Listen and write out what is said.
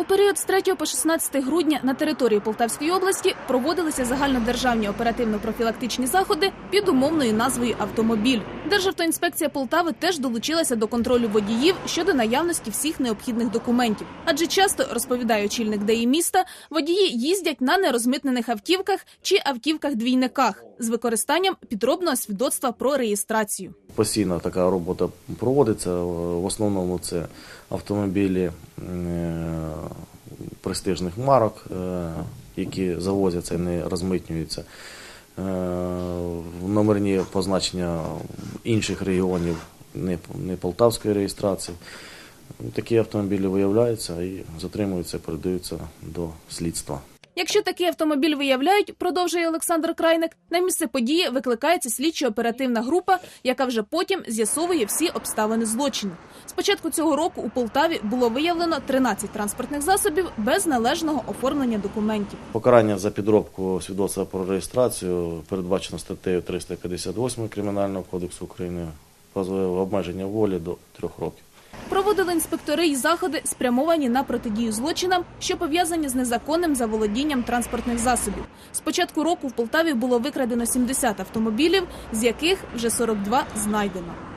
У період з 3 по 16 грудня на території Полтавської області проводилися загальнодержавні оперативно-профілактичні заходи під умовною назвою Автомобіль. Державтоінспекція Полтави теж долучилася до контролю водіїв щодо наявності всіх необхідних документів. Адже часто розповідає очільник ДАІ міста, водії їздять на нерозмитнених автівках чи автівках-двійниках з використанням підробного свідоцтва про реєстрацію. Постійно така робота проводиться. В основному це автомобілі престижних марок, е, які завозяться і не розмитнюються. Е, Номерні позначення інших регіонів, не, не полтавської реєстрації. Такі автомобілі виявляються і затримуються, передаються до слідства. Якщо такий автомобіль виявляють, продовжує Олександр Крайник, на місце події викликається слідчо-оперативна група, яка вже потім з'ясовує всі обставини злочину. З початку цього року у Полтаві було виявлено 13 транспортних засобів без належного оформлення документів. Покарання за підробку свідоцтва про реєстрацію передбачено статтею 358 Кримінального кодексу України позове обмеження волі до трьох років. Проводили інспектори і заходи, спрямовані на протидію злочинам, що пов'язані з незаконним заволодінням транспортних засобів. З початку року в Полтаві було викрадено 70 автомобілів, з яких вже 42 знайдено.